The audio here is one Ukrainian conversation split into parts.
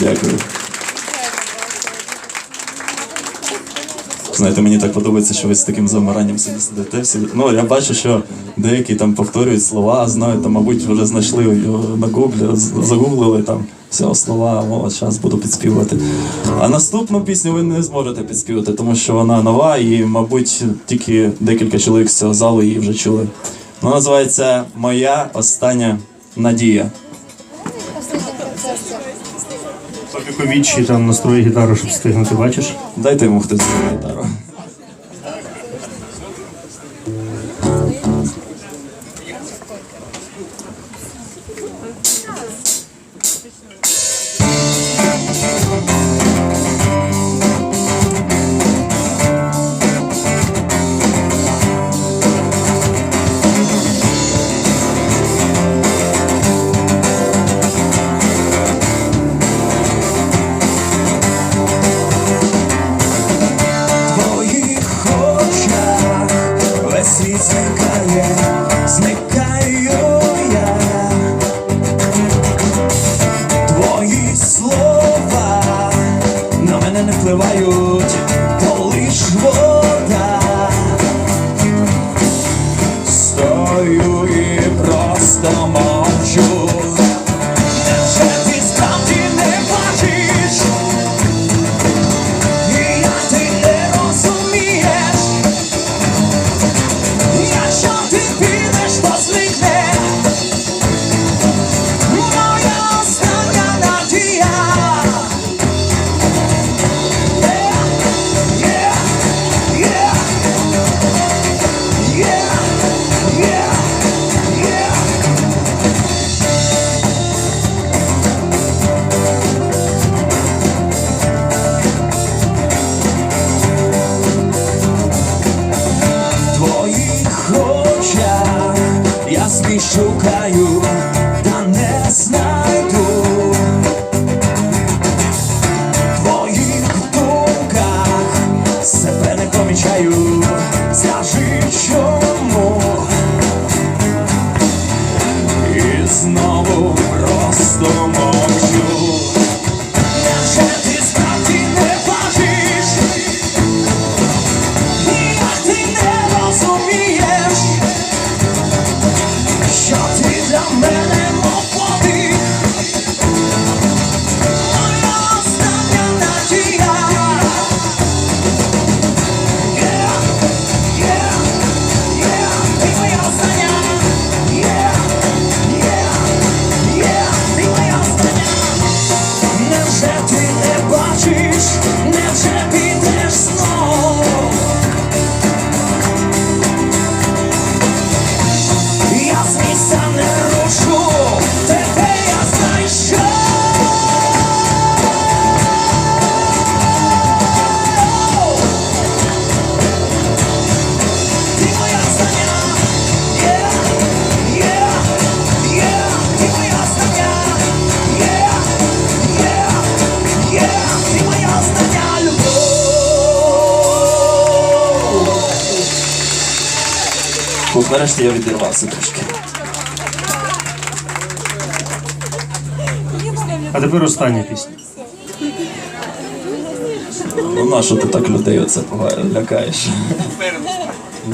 Дякую. Знаєте, мені так подобається, що ви з таким замиранням собі сидите. Всі. Ну, я бачу, що деякі там повторюють слова, там, мабуть, вже знайшли його на гуглі, загуглили там всього слова, о, зараз буду підспівувати. А наступну пісню ви не зможете підспівати, тому що вона нова і, мабуть, тільки декілька чоловік з цього залу її вже чули. Вона називається Моя остання надія. Вічі там настрої гітару, щоб встигнути, бачиш? Дайте йому хтось гітару. Я відірвався трошки. А тепер остання пісня. Ну на що ти так людей оце лякаєш?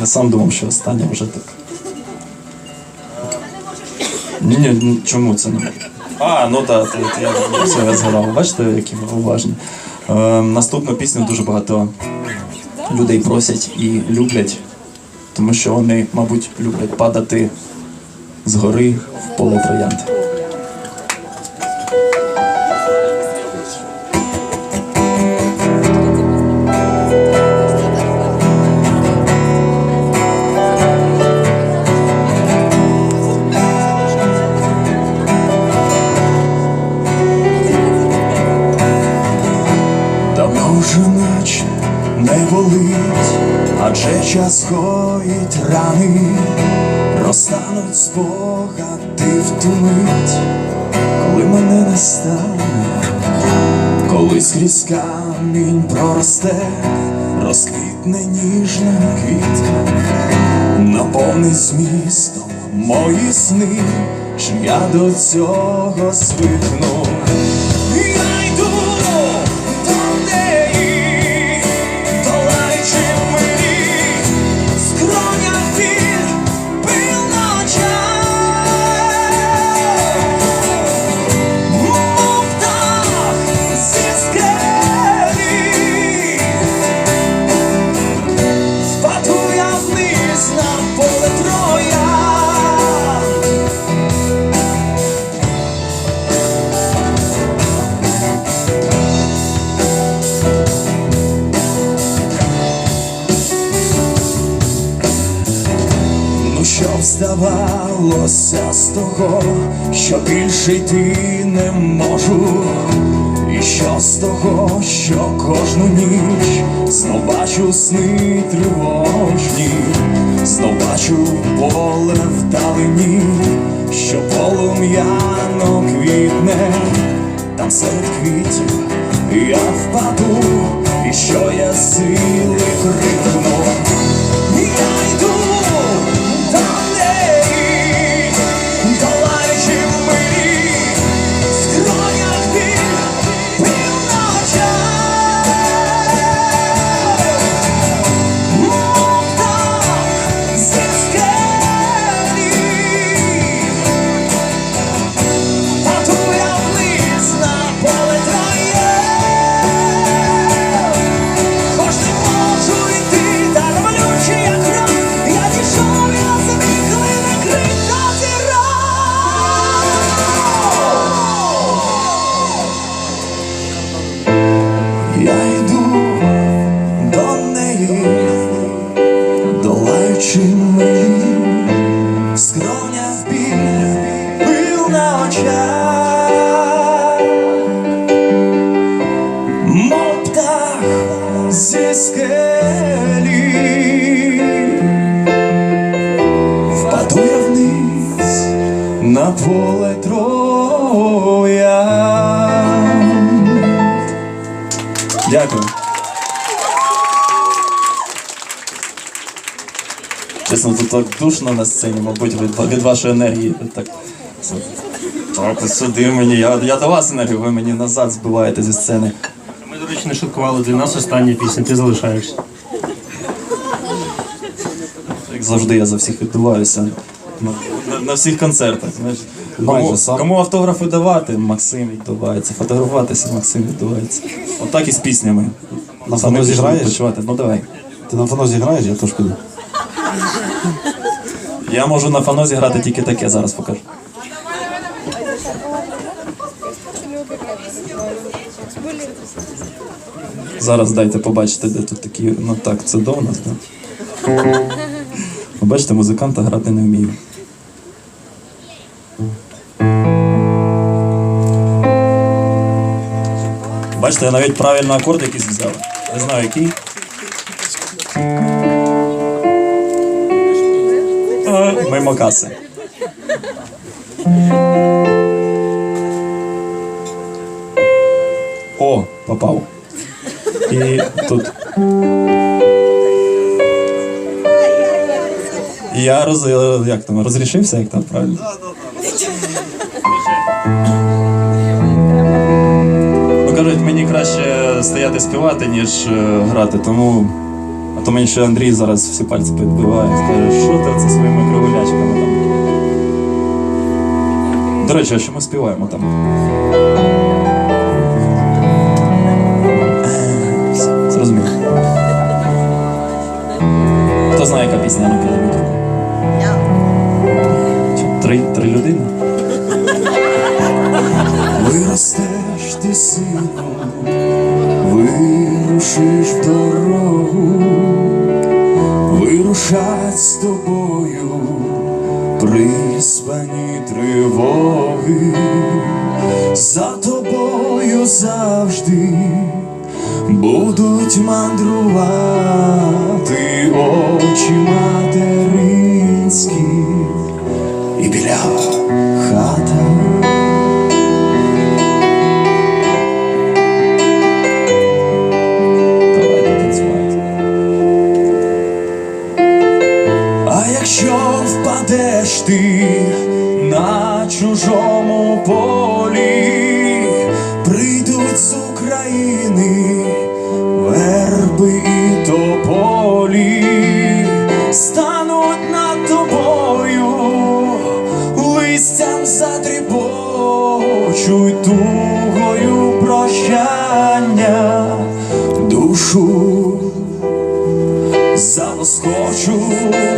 Я сам думав, що останнє вже так. Ні, ні, чому це не? А, ну так, я все я згадав. Бачите, які ми уважні. Е, наступну пісню дуже багато людей просять і люблять, тому що вони, мабуть, люблять падати з гори в поле троянд. Адже час гоїть рани, розтануть спогади в ту мить, коли мене не стане, коли скрізь камінь проросте, розквітне ніжна квітка, наповнить змістом мої сни, чи я до цього звикну. Здавалося з того, що більше йти не можу. І що з того, що кожну ніч знов бачу сни тривожні, знов бачу поле вдалині, що полум'яно квітне, там серед квітів я впаду, і що я сили крикну. Чесно, тут так душно на сцені, мабуть, від, від вашої енергії. Так, так ось сюди мені. Я, я до вас енергію, ви мені назад збиваєте зі сцени. Ми, до речі, не шуткували для нас остання пісня, ти залишаєшся. Як завжди, я за всіх відбуваюся. На, на, на всіх концертах. Знаєш. Майже Кому, сам. кому автографи давати, Максим відбувається. Фотографуватися, Максим відбувається. Отак і з піснями. На Самі фонозі пішли граєш? відпочивати. Ну давай. Ти на фонозі граєш, я теж піду. Я можу на фанозі грати тільки таке, зараз покажу. Зараз дайте побачити, де тут такі. Ну так, це до нас, так? Бачите, музиканта грати не вмію. Бачите, я навіть правильно акорд якийсь взяв. Не знаю який. Е, Мимо каси. О, попав. І тут. Я роз... як там, розрішився, як там правильно? Ну кажуть, мені краще стояти співати, ніж е, грати, тому. То мені ще Андрій зараз всі пальці підбиває. Каже, що ти це своїми кривулячками там. До речі, а що ми співаємо там? Все, Зрозумів. Хто знає, яка пісня ну підніміть руку? Три, три людини? Виростеш ти сину, вирушиш в дорогу, вирушать з тобою приспані тривоги, за тобою завжди будуть мандрувати очі материнські чужому полі, прийдуть з України верби і тополі, стануть над тобою, листям затріпочуть тугою прощання душу залоскочуть.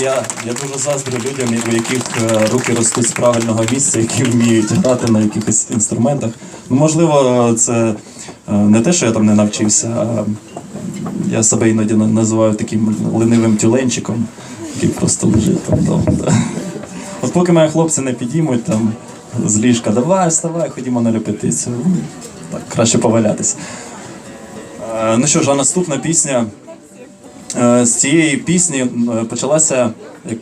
Я, я дуже заздрю людям, у яких е, руки ростуть з правильного місця, які вміють грати на якихось інструментах. Ну, можливо, це е, не те, що я там не навчився, а я себе іноді називаю таким ленивим тюленчиком, який просто лежить там вдома. От поки мої хлопці не підіймуть там з ліжка, давай, вставай, ходімо на репетицію. Ну, Так, краще повалятися. Е, Ну що ж, а наступна пісня. Е, З цієї пісні е, почалася, як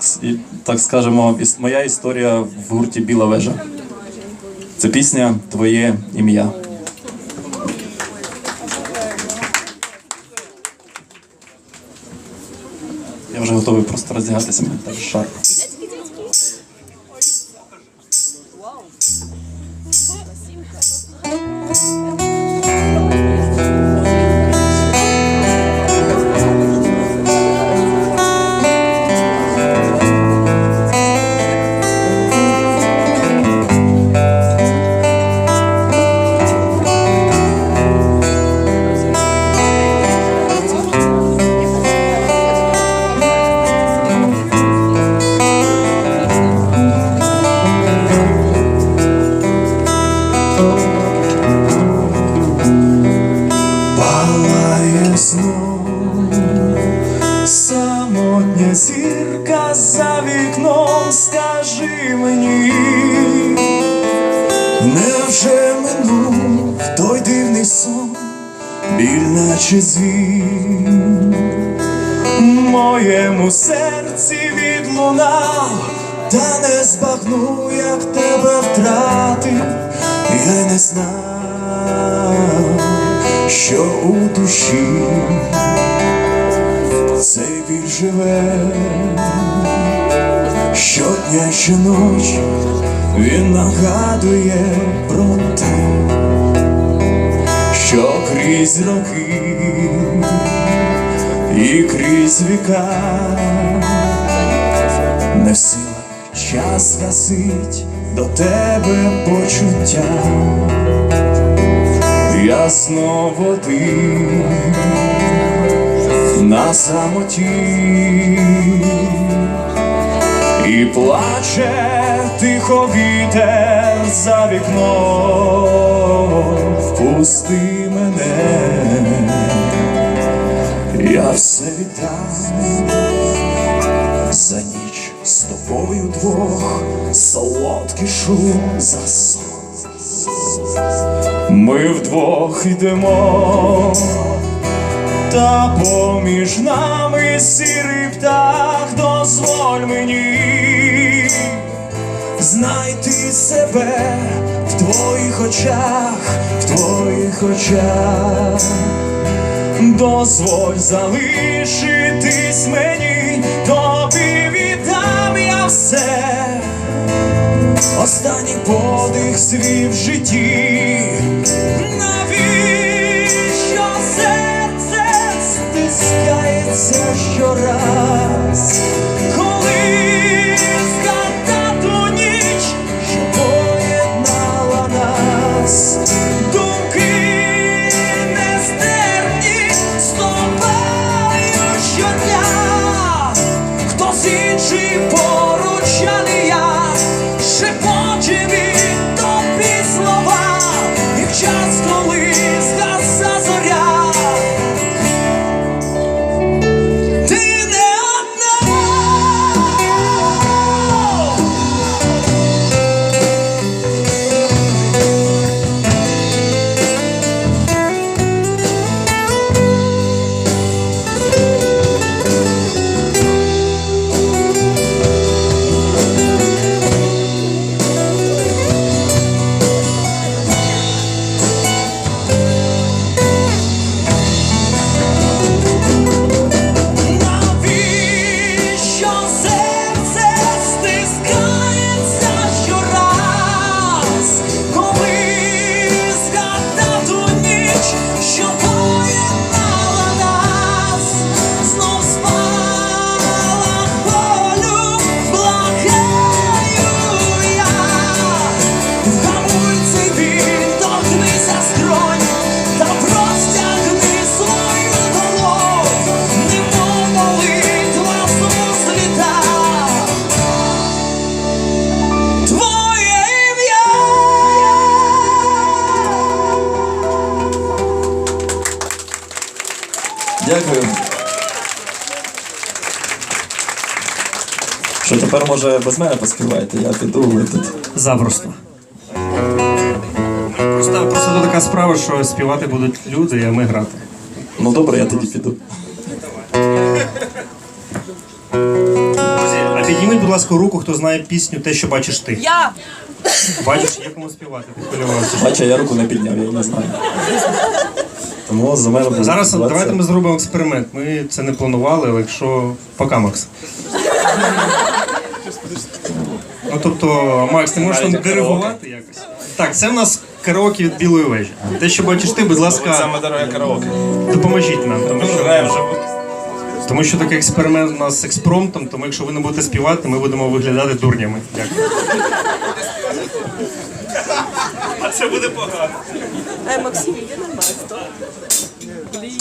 так скажемо, моя історія в гурті Біла вежа. Це пісня Твоє ім'я. Я вже готовий просто роздягатися, мені так жарко. Палає наче звін, моєму серці відлунав, та не збагну, як тебе втратив, я не знав що у душі цей біль живе, щодня, щоночі він нагадує про те, що крізь роки і крізь віка не в час гасить до тебе почуття. Ясно води на самоті і плаче тихо вітер за вікном, впусти мене, я все віддам. За ніч з тобою двох солодкішу за сон. Ми вдвох йдемо, та поміж нами сірий птах, дозволь мені знайти себе в твоїх очах, в твоїх очах, дозволь залишитись мені, тобі віддам я все останній подих свій в житті. Стискається щораз, може без мене поспіваєте, я піду, ви тут. Запросто. Просто, просто тут така справа, що співати будуть люди, а ми грати. Ну добре, я тоді піду. Друзі, а підніміть, будь ласка, руку, хто знає пісню Те, що бачиш ти. Я Бачиш, є кому співати, ти хвилювався. Бача, я руку не підняв, я її не знаю. Тому за мене буде Зараз співатися. давайте ми зробимо експеримент. Ми це не планували, але якщо. Пока, Макс. Тобто, Макс, ти можеш там диригувати якось? Так, це в нас караоке від білої вежі. Те, що бачиш ти, будь ласка, Саме дороге караоке. допоможіть нам, тому що, тому що такий експеримент у нас з експромтом, тому якщо ви не будете співати, ми будемо виглядати дурнями. Дякую. А це буде погано. Ай, Максим, на место. Блін.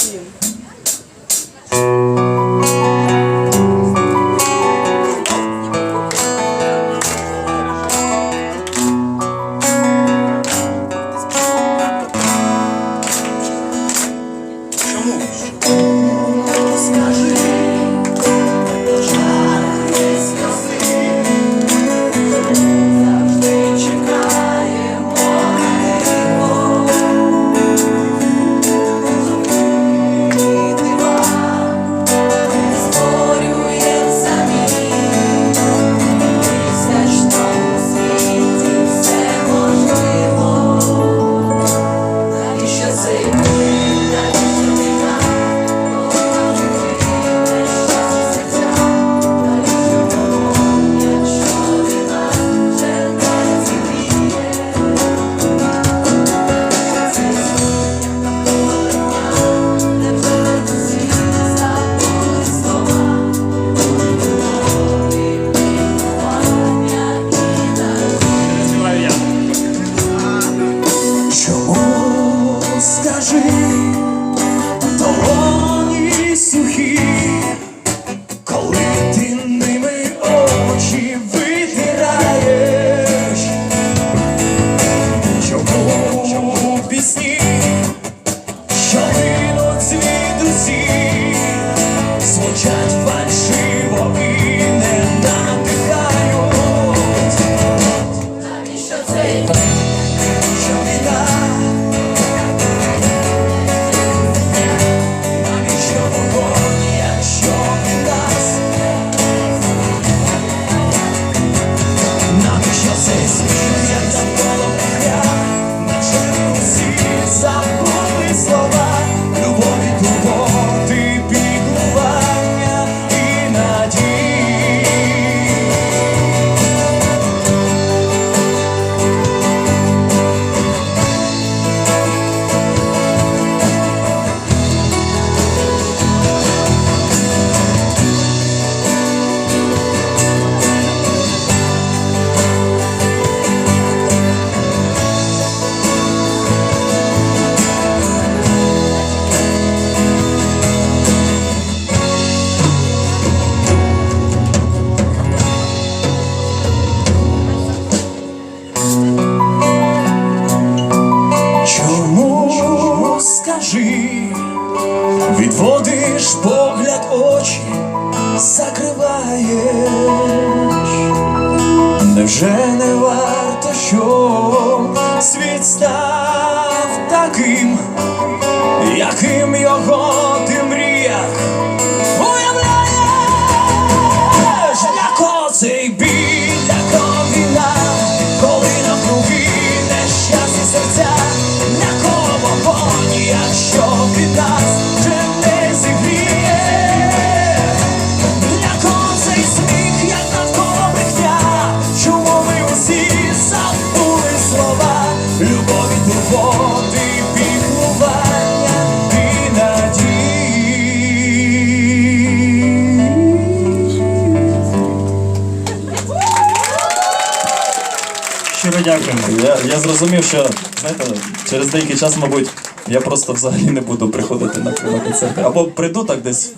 Я, зрозумів, що знаєте, через деякий час, мабуть, я просто взагалі не буду приходити на, концерти. Або прийду так десь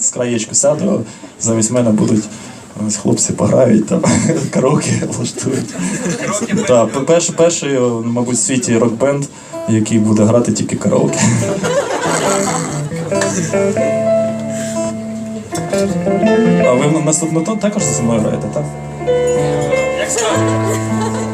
з краєчку сяду, замість мене будуть ось хлопці пограють там, караоке влаштують. Так, перший, перший, мабуть, в світі рок-бенд, який буде грати тільки караоке. А ви наступну тон також зі мною граєте, так? Як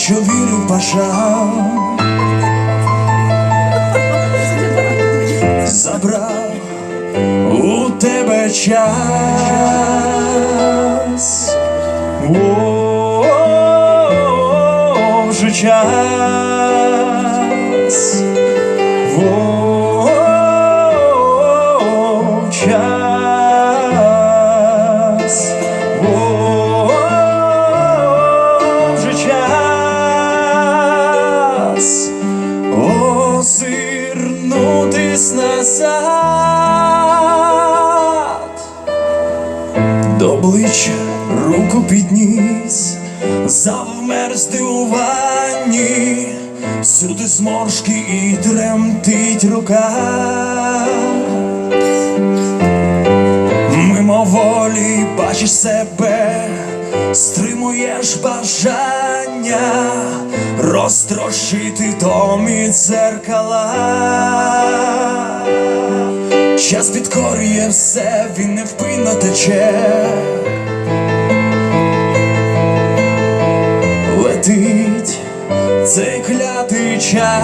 що вірив, бажав, забрав у тебе час. О, вже час. Всюди зморшки і тремтить рука. Мимоволі бачиш себе, стримуєш бажання розтрощити домі дзеркала. Час підкорює все, він невпинно тече. Летить цей клятий час.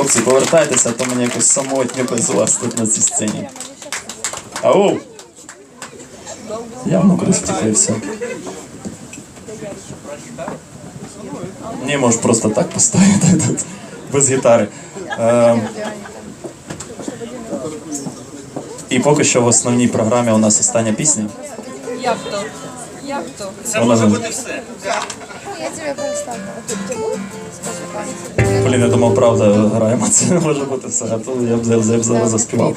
Хлопці, повертайтеся, а то мені якось самотньо без вас тут на цій сцені. Ау! Явно кудись втіклився. Ні, можеш просто так поставити тут, без гітари. Ем, І поки що в основній програмі у нас остання пісня. Як то? Як то? Це може бути все. Я тебе представлю. Блін, я думав, правда, граємо. Це не може бути все. А то я б за- за- зараз заспівав.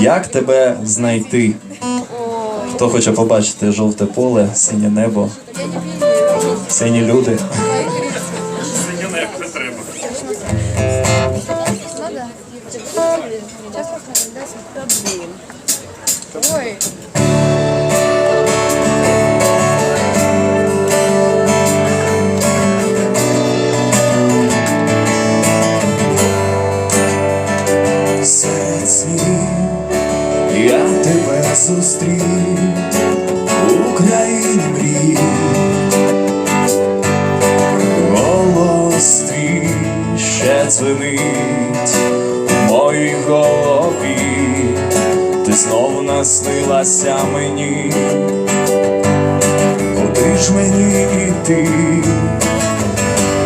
Як тебе знайти? Хто хоче побачити жовте поле, синє небо, сині люди. Синя не треба. Ой. Зустрів у країні мрій. Голос твій ще дзвенить в моїй голові, ти знову наснилася мені, куди ж мені йти?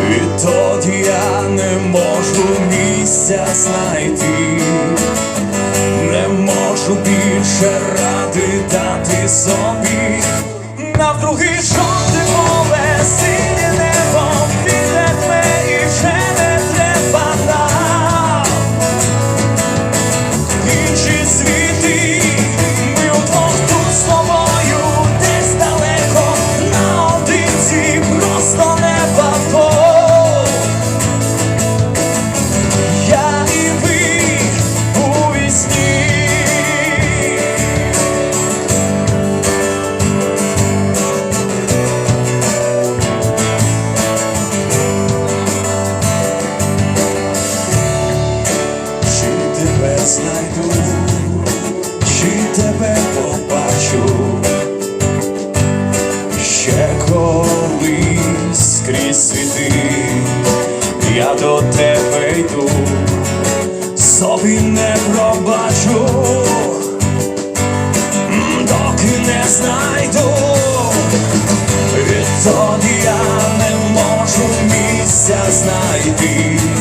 Відтоді я не можу місця знайти, не можу більше ради дати собі. Навкруги жовте поле, синє щастя знайти.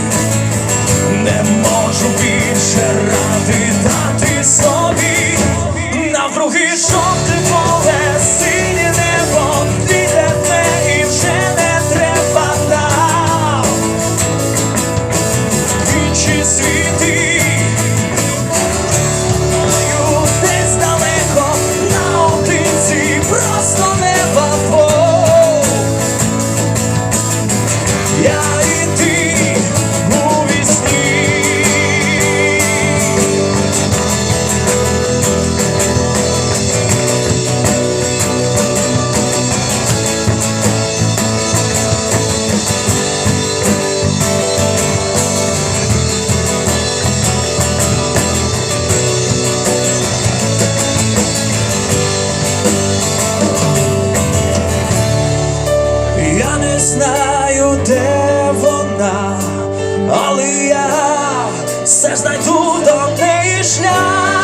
знаю, де вона, але я все знайду до неї шлях.